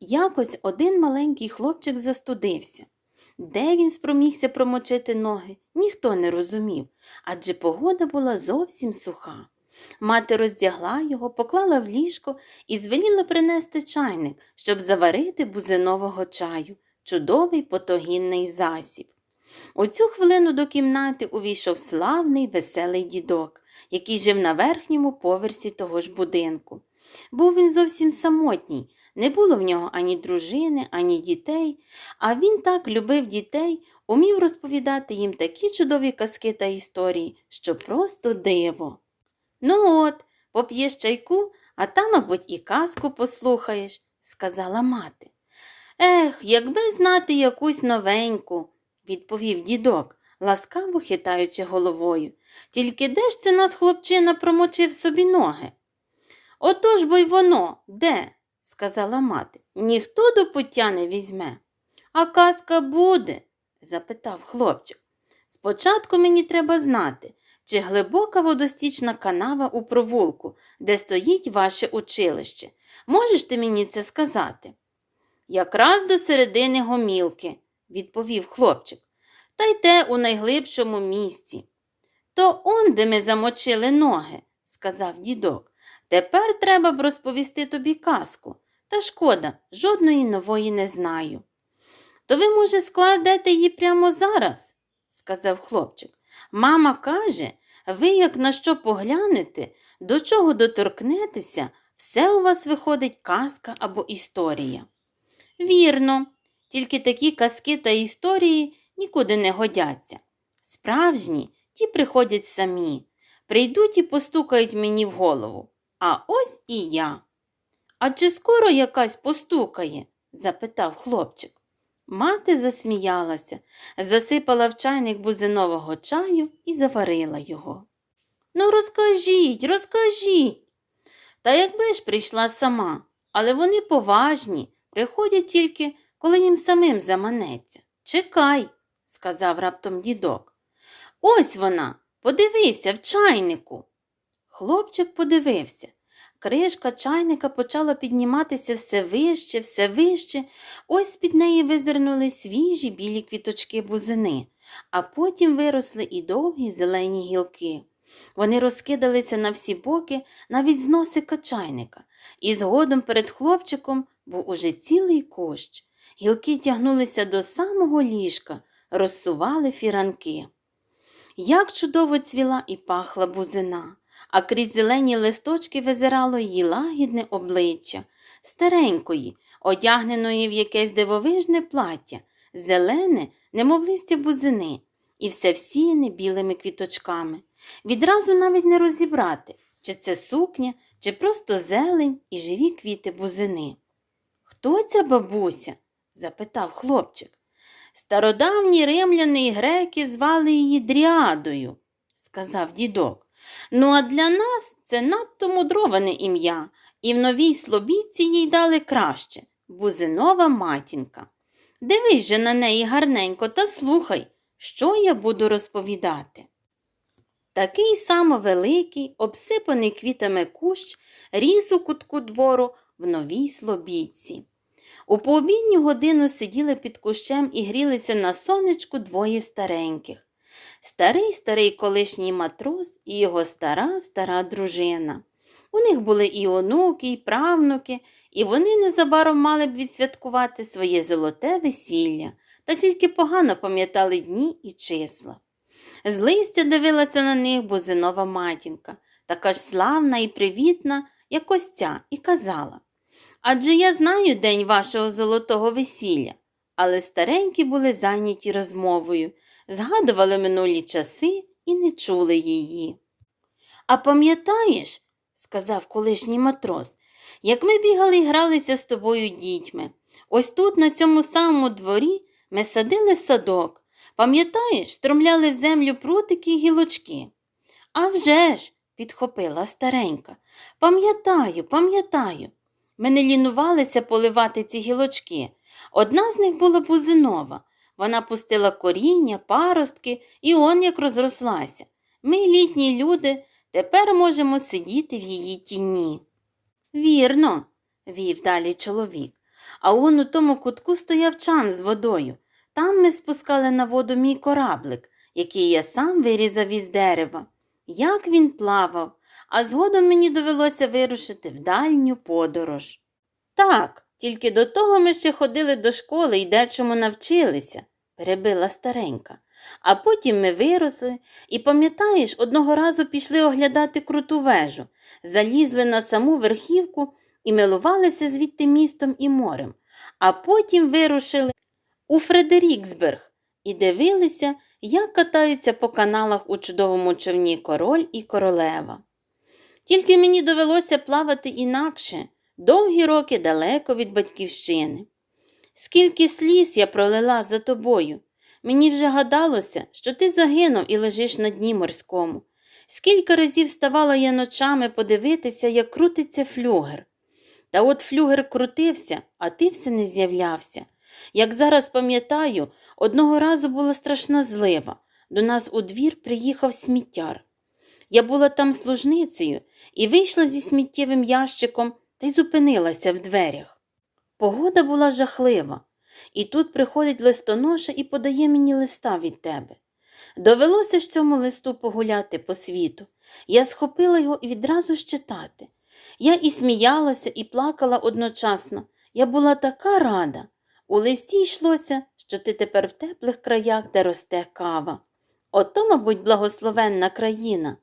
Якось один маленький хлопчик застудився. Де він спромігся промочити ноги, ніхто не розумів, адже погода була зовсім суха. Мати роздягла його, поклала в ліжко і звеліла принести чайник, щоб заварити бузинового чаю, чудовий потогінний засіб. У цю хвилину до кімнати увійшов славний веселий дідок, який жив на верхньому поверсі того ж будинку. Був він зовсім самотній, не було в нього ані дружини, ані дітей, а він так любив дітей, умів розповідати їм такі чудові казки та історії, що просто диво. Ну от, поп'єш чайку, а там, мабуть, і казку послухаєш, сказала мати. Ех, якби знати якусь новеньку, відповів дідок, ласкаво хитаючи головою. Тільки де ж це нас хлопчина промочив собі ноги? Отож бо й воно, де? Сказала мати. Ніхто до пуття не візьме. А казка буде? запитав хлопчик. Спочатку мені треба знати, чи глибока водостічна канава у провулку, де стоїть ваше училище. Можеш ти мені це сказати? Якраз до середини гомілки, відповів хлопчик, та й те у найглибшому місці. То он, де ми замочили ноги, сказав дідок. Тепер треба б розповісти тобі казку, та шкода, жодної нової не знаю. То ви, може, складете її прямо зараз, сказав хлопчик. Мама каже, ви як на що поглянете, до чого доторкнетеся, все у вас виходить казка або історія. Вірно, тільки такі казки та історії нікуди не годяться. Справжні ті приходять самі, прийдуть і постукають мені в голову. А ось і я. А чи скоро якась постукає? запитав хлопчик. Мати засміялася, засипала в чайник бузинового чаю і заварила його. Ну, розкажіть, розкажіть. Та якби ж прийшла сама, але вони поважні, приходять тільки, коли їм самим заманеться. Чекай, сказав раптом дідок. Ось вона, подивися в чайнику. Хлопчик подивився. Кришка чайника почала підніматися все вище, все вище. Ось з-під неї визирнули свіжі білі квіточки бузини, а потім виросли і довгі зелені гілки. Вони розкидалися на всі боки, навіть з носика чайника, і згодом перед хлопчиком був уже цілий кущ. Гілки тягнулися до самого ліжка, розсували фіранки. Як чудово цвіла і пахла бузина а крізь зелені листочки визирало її лагідне обличчя, старенької, одягненої в якесь дивовижне плаття, зелене, немов листя бузини, і все всіяне білими квіточками. Відразу навіть не розібрати, чи це сукня, чи просто зелень і живі квіти бузини. Хто ця бабуся? запитав хлопчик. Стародавні римляни і греки звали її Дріадою, сказав дідок. Ну, а для нас це надто мудроване ім'я, і в новій слобідці їй дали краще бузинова матінка. Дивись же на неї гарненько та слухай, що я буду розповідати. Такий само великий, обсипаний квітами кущ, ріс у кутку двору в новій слобідці. У пообідню годину сиділи під кущем і грілися на сонечку двоє стареньких старий старий колишній матрос і його стара стара дружина. У них були і онуки, і правнуки, і вони незабаром мали б відсвяткувати своє золоте весілля, та тільки погано пам'ятали дні і числа. З листя дивилася на них бузинова матінка, така ж славна і привітна, як ось ця, і казала Адже я знаю день вашого золотого весілля, але старенькі були зайняті розмовою згадували минулі часи і не чули її. А пам'ятаєш, сказав колишній матрос, як ми бігали і гралися з тобою дітьми. Ось тут, на цьому самому дворі, ми садили садок. Пам'ятаєш, встромляли в землю прутики й гілочки. «А вже ж!» – підхопила старенька. Пам'ятаю, пам'ятаю. Ми не лінувалися поливати ці гілочки. Одна з них була бузинова, вона пустила коріння, паростки і он як розрослася. Ми, літні люди, тепер можемо сидіти в її тіні. Вірно, вів далі чоловік. а он у тому кутку стояв чан з водою. Там ми спускали на воду мій кораблик, який я сам вирізав із дерева. Як він плавав, а згодом мені довелося вирушити в дальню подорож. Так, тільки до того ми ще ходили до школи і дечому навчилися, перебила старенька. А потім ми виросли і, пам'ятаєш, одного разу пішли оглядати круту вежу, залізли на саму верхівку і милувалися звідти містом і морем, а потім вирушили у Фредеріксберг і дивилися, як катаються по каналах у чудовому човні король і королева. Тільки мені довелося плавати інакше, довгі роки далеко від батьківщини. Скільки сліз я пролила за тобою. Мені вже гадалося, що ти загинув і лежиш на дні морському. Скільки разів ставала я ночами подивитися, як крутиться флюгер. Та от флюгер крутився, а ти все не з'являвся. Як зараз пам'ятаю, одного разу була страшна злива. До нас у двір приїхав сміттяр. Я була там служницею і вийшла зі сміттєвим ящиком та й зупинилася в дверях. Погода була жахлива, і тут приходить листоноша і подає мені листа від тебе. Довелося ж цьому листу погуляти по світу. Я схопила його і відразу ж читати. Я і сміялася, і плакала одночасно. Я була така рада. У листі йшлося, що ти тепер в теплих краях, де росте кава. Ото, мабуть, благословенна країна.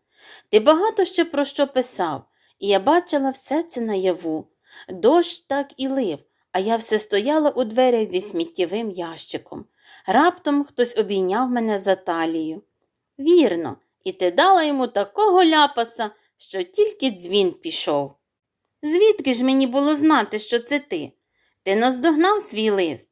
Ти багато ще про що писав, і я бачила все це наяву. Дощ так і лив, а я все стояла у дверях зі сміттєвим ящиком. Раптом хтось обійняв мене за талію. Вірно, і ти дала йому такого ляпаса, що тільки дзвін пішов. Звідки ж мені було знати, що це ти? Ти наздогнав свій лист,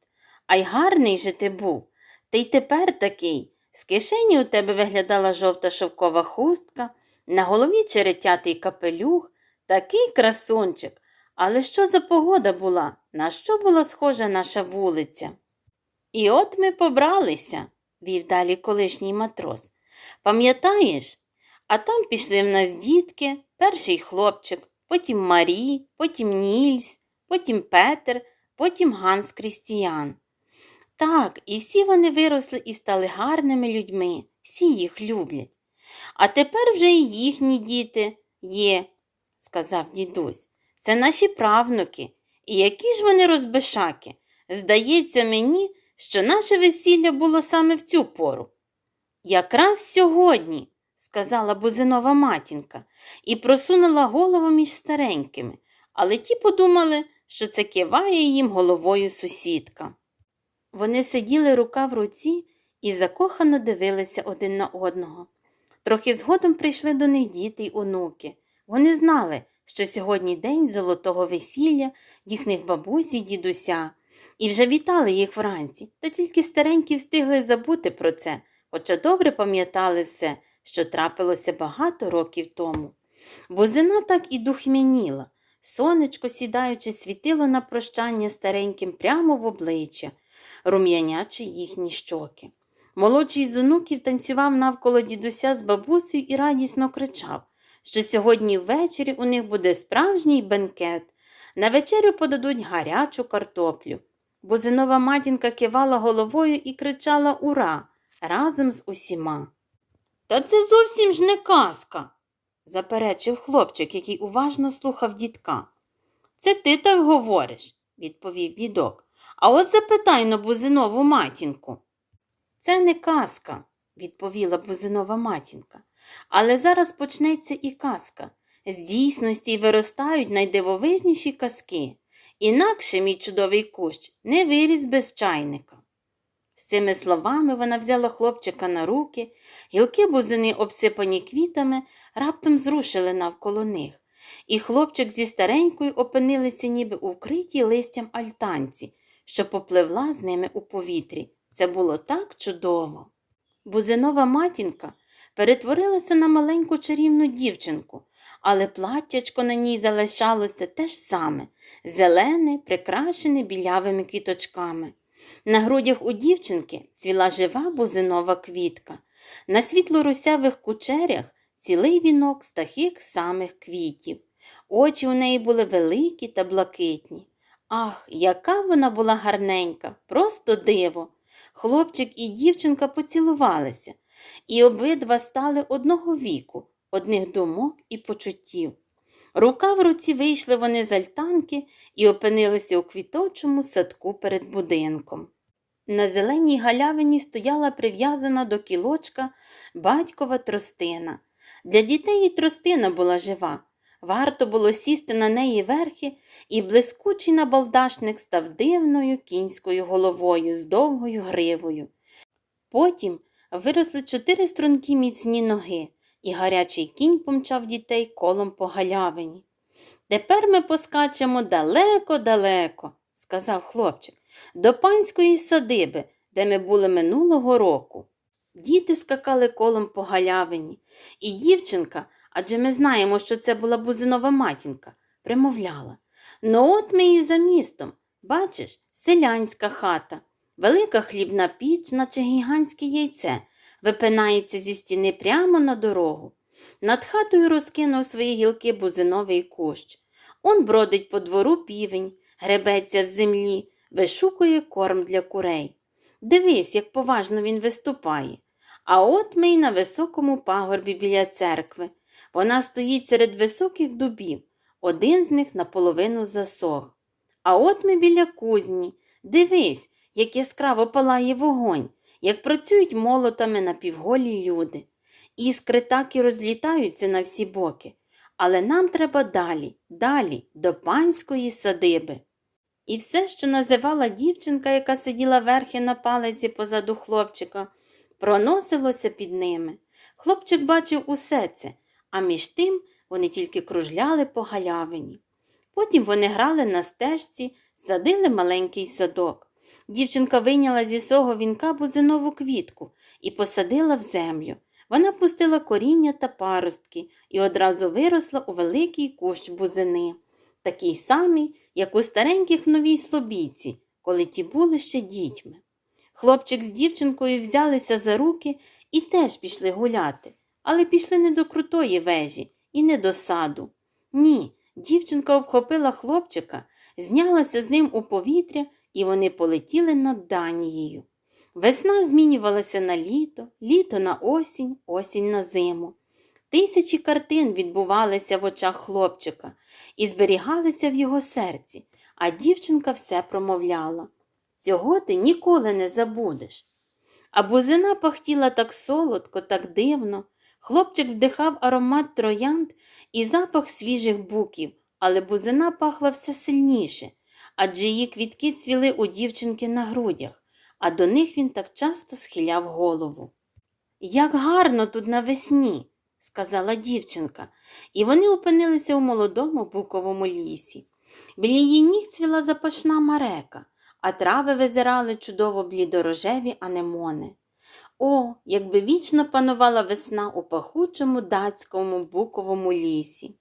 а й гарний же ти був. Ти й тепер такий. З кишені у тебе виглядала жовта шовкова хустка, на голові черетятий капелюх, такий красунчик. Але що за погода була? На що була схожа наша вулиця? І от ми побралися, вів далі колишній матрос. Пам'ятаєш? А там пішли в нас дітки, перший хлопчик, потім Марі, потім Нільс, потім Петер, потім Ганс Крістіян. Так, і всі вони виросли і стали гарними людьми, всі їх люблять. А тепер вже і їхні діти є, сказав дідусь. Це наші правнуки. І які ж вони розбишаки. Здається мені, що наше весілля було саме в цю пору. Якраз сьогодні, сказала бузинова матінка, і просунула голову між старенькими, але ті подумали, що це киває їм головою сусідка. Вони сиділи рука в руці і закохано дивилися один на одного. Трохи згодом прийшли до них діти й онуки. Вони знали, що сьогодні день золотого весілля їхніх бабусі й дідуся, і вже вітали їх вранці, та тільки старенькі встигли забути про це, хоча добре пам'ятали все, що трапилося багато років тому. Бузина так і духмяніла. Сонечко, сідаючи, світило на прощання стареньким прямо в обличчя, рум'янячи їхні щоки. Молодший з онуків танцював навколо дідуся з бабусею і радісно кричав, що сьогодні ввечері у них буде справжній бенкет. На вечерю подадуть гарячу картоплю. Бузинова матінка кивала головою і кричала Ура! разом з усіма. Та це зовсім ж не казка, заперечив хлопчик, який уважно слухав дідка. Це ти так говориш, відповів дідок. А от запитай на бузинову матінку. Це не казка, відповіла бузинова матінка. Але зараз почнеться і казка. З дійсності виростають найдивовижніші казки. Інакше мій чудовий кущ не виріс без чайника. З цими словами вона взяла хлопчика на руки, гілки бузини, обсипані квітами, раптом зрушили навколо них, і хлопчик зі старенькою опинилися ніби у вкритій листям альтанці, що попливла з ними у повітрі. Це було так чудово. Бузинова матінка перетворилася на маленьку чарівну дівчинку, але платтячко на ній залишалося те ж саме зелене, прикрашене білявими квіточками. На грудях у дівчинки цвіла жива бузинова квітка, на світло-русявих кучерях цілий вінок з самих квітів. Очі у неї були великі та блакитні, Ах, яка вона була гарненька, просто диво. Хлопчик і дівчинка поцілувалися, і обидва стали одного віку, одних думок і почуттів. Рука в руці вийшли вони з альтанки і опинилися у квіточому садку перед будинком. На зеленій галявині стояла прив'язана до кілочка батькова тростина. Для дітей і тростина була жива. Варто було сісти на неї верхи, і блискучий набалдашник став дивною кінською головою з довгою гривою. Потім виросли чотири стрункі міцні ноги, і гарячий кінь помчав дітей колом по галявині. Тепер ми поскачемо далеко-далеко, сказав хлопчик, до панської садиби, де ми були минулого року. Діти скакали колом по галявині, і дівчинка, адже ми знаємо, що це була бузинова матінка, примовляла. Ну от ми і за містом. Бачиш, селянська хата, велика хлібна піч, наче гігантське яйце, випинається зі стіни прямо на дорогу. Над хатою розкинув свої гілки бузиновий кущ. Он бродить по двору півень, гребеться в землі, вишукує корм для курей. Дивись, як поважно він виступає. А от ми й на високому пагорбі біля церкви. Вона стоїть серед високих дубів, один з них наполовину засох. А от ми біля кузні. Дивись, як яскраво палає вогонь, як працюють молотами напівголі люди. Іскри так і розлітаються на всі боки. Але нам треба далі, далі, до панської садиби. І все, що називала дівчинка, яка сиділа верхи на палиці позаду хлопчика, проносилося під ними. Хлопчик бачив усе це, а між тим вони тільки кружляли по галявині. Потім вони грали на стежці, садили маленький садок. Дівчинка вийняла зі свого вінка бузинову квітку і посадила в землю. Вона пустила коріння та паростки і одразу виросла у великий кущ бузини, такий самий, як у стареньких новій слобідці, коли ті були ще дітьми. Хлопчик з дівчинкою взялися за руки і теж пішли гуляти, але пішли не до крутої вежі і не до саду. Ні, дівчинка обхопила хлопчика, знялася з ним у повітря, і вони полетіли над Данією. Весна змінювалася на літо, літо на осінь, осінь на зиму. Тисячі картин відбувалися в очах хлопчика і зберігалися в його серці, а дівчинка все промовляла. Цього ти ніколи не забудеш. А бузина пахтіла так солодко, так дивно. Хлопчик вдихав аромат троянд і запах свіжих буків, але бузина пахла все сильніше, адже її квітки цвіли у дівчинки на грудях, а до них він так часто схиляв голову. Як гарно тут навесні, сказала дівчинка, і вони опинилися у молодому буковому лісі. Біля її ніг цвіла запашна марека, а трави визирали чудово блідорожеві анемони. О, якби вічно панувала весна у пахучому датському буковому лісі.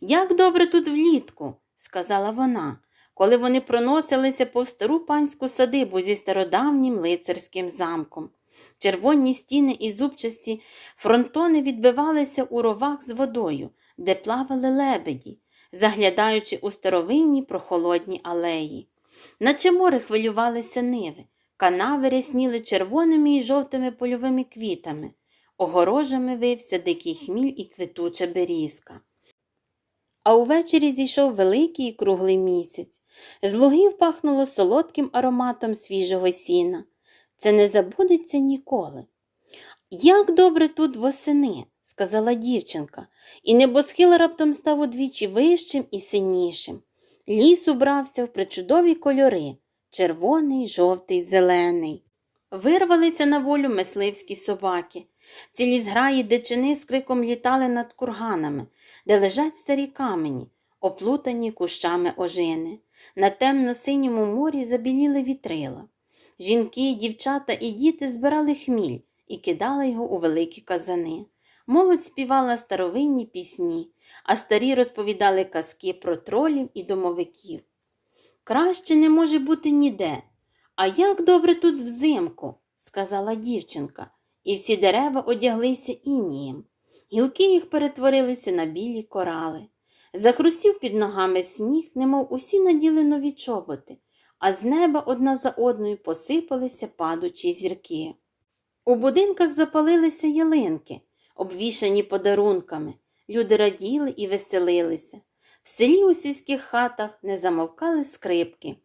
Як добре тут влітку, сказала вона, коли вони проносилися по стару панську садибу зі стародавнім лицарським замком. Червоні стіни і зубчасті фронтони відбивалися у ровах з водою, де плавали лебеді, заглядаючи у старовинні прохолодні алеї. Наче море хвилювалися ниви, канави рясніли червоними і жовтими польовими квітами, огорожами вився дикий хміль і квитуча берізка. А увечері зійшов великий і круглий місяць. З лугів пахнуло солодким ароматом свіжого сіна. Це не забудеться ніколи. Як добре тут восени, сказала дівчинка, і небосхил раптом став удвічі вищим і синішим. Ліс убрався в причудові кольори червоний, жовтий, зелений. Вирвалися на волю мисливські собаки. Цілі зграї дичини з криком літали над курганами, де лежать старі камені, оплутані кущами ожини. На темно-синьому морі забіліли вітрила. Жінки, дівчата і діти збирали хміль і кидали його у великі казани. Молодь співала старовинні пісні, а старі розповідали казки про тролів і домовиків. Краще не може бути ніде. А як добре тут взимку, сказала дівчинка, і всі дерева одяглися інієм. Гілки їх перетворилися на білі корали. Захрустів під ногами сніг, немов усі наділи нові чоботи, а з неба одна за одною посипалися падучі зірки. У будинках запалилися ялинки, обвішані подарунками. Люди раділи і веселилися. В селі у сільських хатах не замовкали скрипки.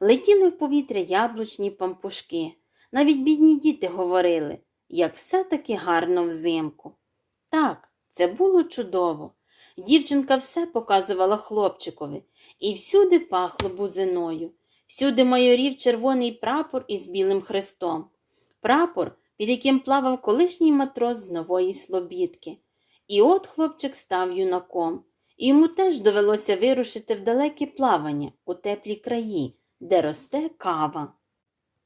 Летіли в повітря яблучні пампушки. Навіть бідні діти говорили, як все-таки гарно взимку. Так, це було чудово. Дівчинка все показувала хлопчикові, і всюди пахло бузиною. Всюди майорів червоний прапор із білим хрестом. Прапор, під яким плавав колишній матрос з нової слобідки. І от хлопчик став юнаком, і йому теж довелося вирушити в далеке плавання у теплі краї, де росте кава.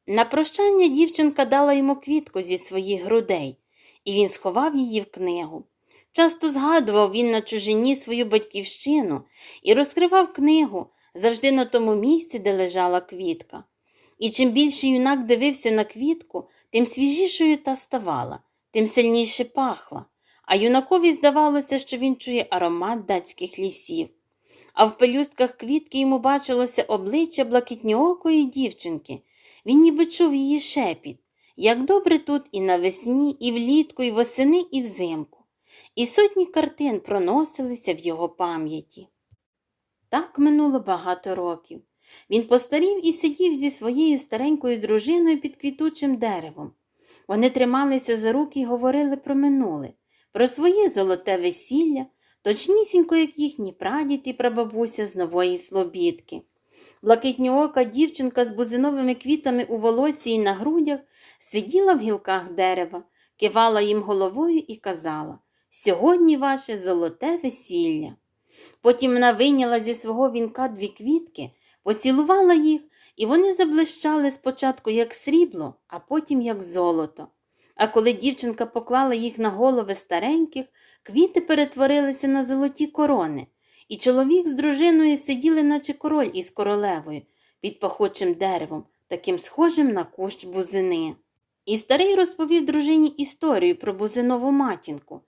На прощання дівчинка дала йому квітку зі своїх грудей, і він сховав її в книгу. Часто згадував він на чужині свою батьківщину і розкривав книгу завжди на тому місці, де лежала квітка. І чим більше юнак дивився на квітку, тим свіжішою та ставала, тим сильніше пахла, а юнакові здавалося, що він чує аромат датських лісів. А в пелюстках квітки йому бачилося обличчя блакитньоокої дівчинки. Він ніби чув її шепіт, як добре тут і навесні, і влітку, і восени, і взимку. І сотні картин проносилися в його пам'яті. Так минуло багато років. Він постарів і сидів зі своєю старенькою дружиною під квітучим деревом. Вони трималися за руки і говорили про минуле, про своє золоте весілля, точнісінько, як їхні прадід і прабабуся з нової слобідки. Блакитньоока дівчинка з бузиновими квітами у волосі і на грудях сиділа в гілках дерева, кивала їм головою і казала Сьогодні ваше золоте весілля. Потім вона вийняла зі свого вінка дві квітки, поцілувала їх, і вони заблищали спочатку як срібло, а потім як золото. А коли дівчинка поклала їх на голови стареньких, квіти перетворилися на золоті корони, і чоловік з дружиною сиділи, наче король із королевою, під пахучим деревом, таким схожим на кущ бузини. І старий розповів дружині історію про бузинову матінку,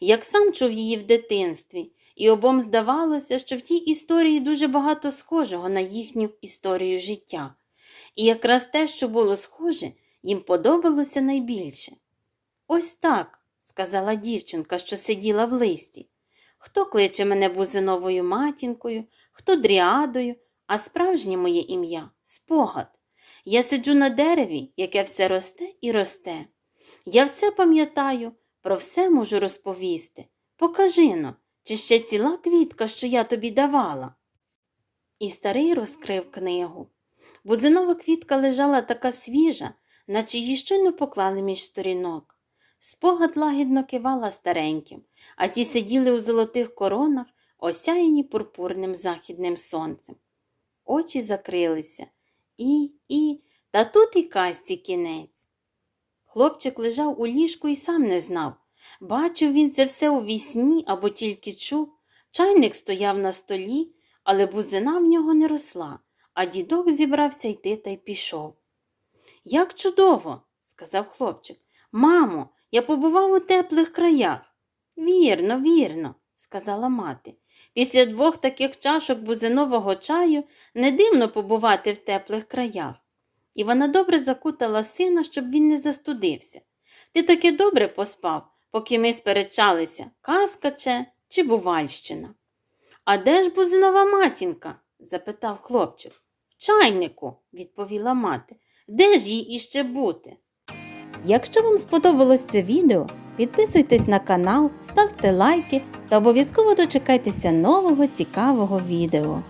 як сам чув її в дитинстві, і обом здавалося, що в тій історії дуже багато схожого на їхню історію життя. І якраз те, що було схоже, їм подобалося найбільше. Ось так, сказала дівчинка, що сиділа в листі. Хто кличе мене бузиновою матінкою, хто дріадою, а справжнє моє ім'я спогад. Я сиджу на дереві, яке все росте і росте. Я все пам'ятаю, про все можу розповісти. Покажи но, чи ще ціла квітка, що я тобі давала. І старий розкрив книгу. Бузинова квітка лежала така свіжа, наче її щойно поклали між сторінок. Спогад лагідно кивала стареньким, а ті сиділи у золотих коронах, осяяні пурпурним західним сонцем. Очі закрилися, і, і, та тут і казці кінець. Хлопчик лежав у ліжку і сам не знав. Бачив він це все у вісні або тільки чув. Чайник стояв на столі, але бузина в нього не росла, а дідок зібрався йти та й пішов. Як чудово, сказав хлопчик. Мамо, я побував у теплих краях. Вірно, вірно, сказала мати. Після двох таких чашок бузинового чаю не дивно побувати в теплих краях. І вона добре закутала сина, щоб він не застудився. Ти таки добре поспав, поки ми сперечалися, казка че чи бувальщина. А де ж бузинова матінка? запитав хлопчик. В чайнику, відповіла мати. Де ж їй іще бути? Якщо вам сподобалось це відео, підписуйтесь на канал, ставте лайки та обов'язково дочекайтеся нового цікавого відео.